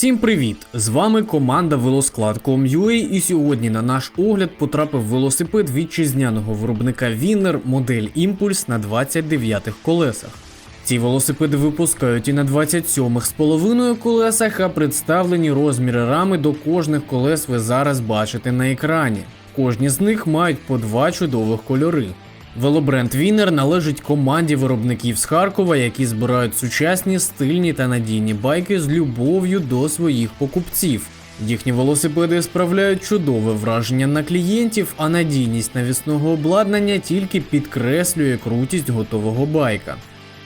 Всім привіт! З вами команда Велосклад.com.ua і сьогодні на наш огляд потрапив велосипед вітчизняного виробника Віннер модель Імпульс на 29-х колесах. Ці велосипеди випускають і на 27-х з половиною колесах, а представлені розміри рами до кожних колес ви зараз бачите на екрані. Кожні з них мають по два чудових кольори. Велобренд Вінер належить команді виробників з Харкова, які збирають сучасні, стильні та надійні байки з любов'ю до своїх покупців. Їхні велосипеди справляють чудове враження на клієнтів, а надійність навісного обладнання тільки підкреслює крутість готового байка.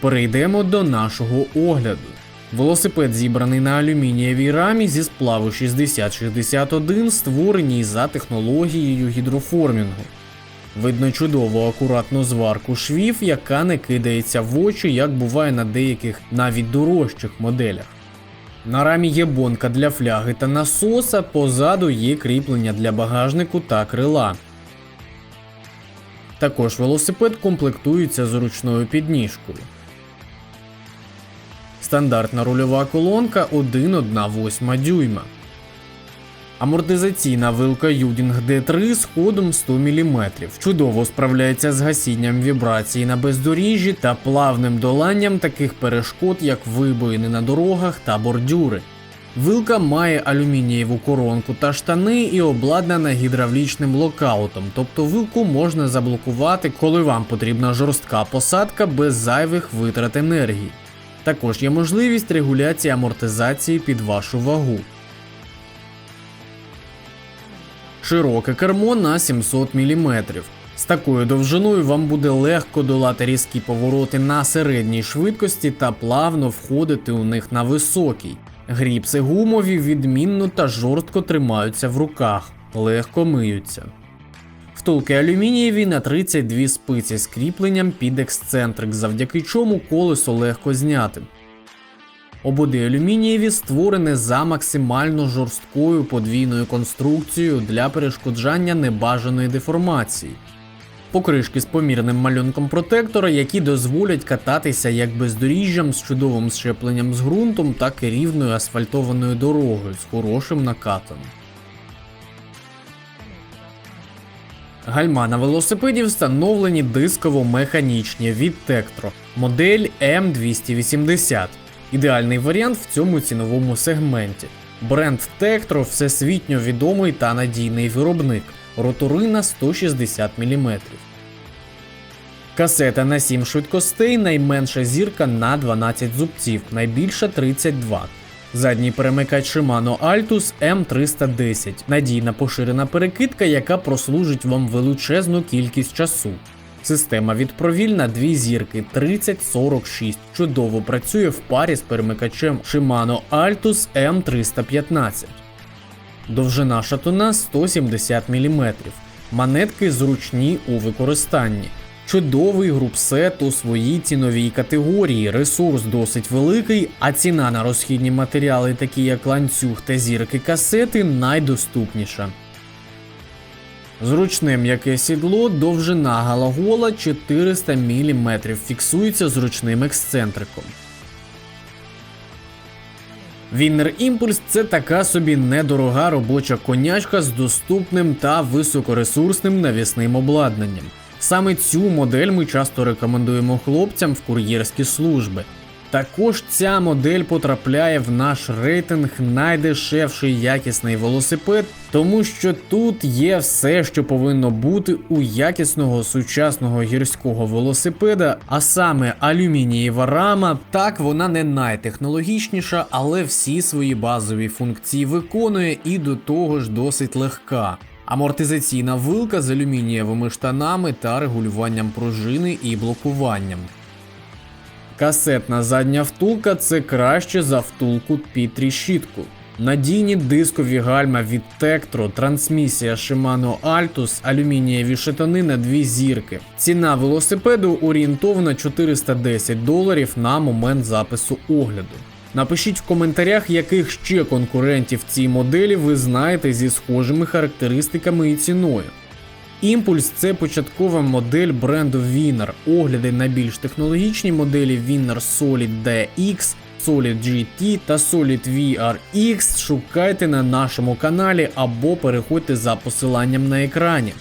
Перейдемо до нашого огляду. Велосипед зібраний на алюмінієвій рамі зі сплаву 6061, створеній за технологією гідроформінгу. Видно чудову акуратну зварку швів, яка не кидається в очі, як буває на деяких навіть дорожчих моделях. На рамі є бонка для фляги та насоса, позаду є кріплення для багажнику та крила. Також велосипед комплектується зручною підніжкою. Стандартна рульова колонка 1,1,8 дюйма. Амортизаційна вилка Юдінг D3 з ходом 100 мм. Чудово справляється з гасінням вібрацій на бездоріжжі та плавним доланням таких перешкод, як вибоїни на дорогах та бордюри. Вилка має алюмінієву коронку та штани і обладнана гідравлічним локаутом, тобто вилку можна заблокувати, коли вам потрібна жорстка посадка без зайвих витрат енергії. Також є можливість регуляції амортизації під вашу вагу. Широке кермо на 700 мм. З такою довжиною вам буде легко долати різкі повороти на середній швидкості та плавно входити у них на високій. Гріпси гумові відмінно та жорстко тримаються в руках, легко миються. Втулки алюмінієві на 32 спиці з кріпленням під ексцентрик, завдяки чому колесо легко зняти. Ободи алюмінієві створені за максимально жорсткою подвійною конструкцією для перешкоджання небажаної деформації. Покришки з помірним малюнком протектора, які дозволять кататися як бездоріжжям з чудовим щепленням з ґрунтом, так і рівною асфальтованою дорогою з хорошим накатом. Гальма на велосипеді встановлені дисково-механічні від Tektro, модель M280. Ідеальний варіант в цьому ціновому сегменті. Бренд Tektro всесвітньо відомий та надійний виробник. Ротори на 160 мм. Касета на 7 швидкостей, найменша зірка на 12 зубців, найбільша 32. Задній перемикач Shimano Altus M310, надійна поширена перекидка, яка прослужить вам величезну кількість часу. Система відпровільна дві зірки 3046. Чудово працює в парі з перемикачем Shimano Altus M315. Довжина шатуна 170 мм. Монетки зручні у використанні. Чудовий групсет у своїй ціновій категорії, ресурс досить великий, а ціна на розхідні матеріали, такі як ланцюг та зірки касети, найдоступніша. Зручне м'яке сідло, довжина галагола 400 мм, фіксується зручним ексцентриком. Віннер Імпульс це така собі недорога робоча конячка з доступним та високоресурсним навісним обладнанням. Саме цю модель ми часто рекомендуємо хлопцям в кур'єрські служби. Також ця модель потрапляє в наш рейтинг найдешевший якісний велосипед, тому що тут є все, що повинно бути у якісного сучасного гірського велосипеда, а саме алюмінієва рама. Так, вона не найтехнологічніша, але всі свої базові функції виконує і до того ж досить легка. Амортизаційна вилка з алюмінієвими штанами та регулюванням пружини і блокуванням. Касетна задня втулка це краще за втулку під тріщітку. Надійні дискові гальма від Tektro, трансмісія Shimano Altus, алюмінієві шитани на дві зірки. Ціна велосипеду орієнтовна 410 доларів на момент запису огляду. Напишіть в коментарях, яких ще конкурентів цій моделі ви знаєте зі схожими характеристиками і ціною. Імпульс це початкова модель бренду Winner. Огляди на більш технологічні моделі Winner Solid DX Solid GT та Solid VRX шукайте на нашому каналі або переходьте за посиланням на екрані.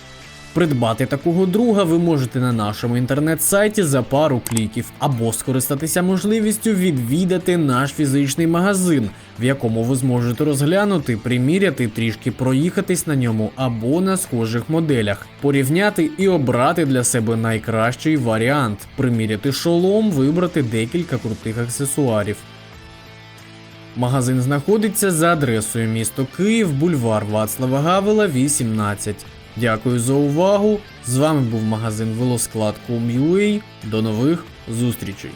Придбати такого друга ви можете на нашому інтернет-сайті за пару кліків, або скористатися можливістю відвідати наш фізичний магазин, в якому ви зможете розглянути, приміряти, трішки проїхатись на ньому або на схожих моделях, порівняти і обрати для себе найкращий варіант, приміряти шолом, вибрати декілька крутих аксесуарів. Магазин знаходиться за адресою місто Київ, бульвар Вацлава Гавела, 18. Дякую за увагу. З вами був магазин Велосклад.com.ua. До нових зустрічей.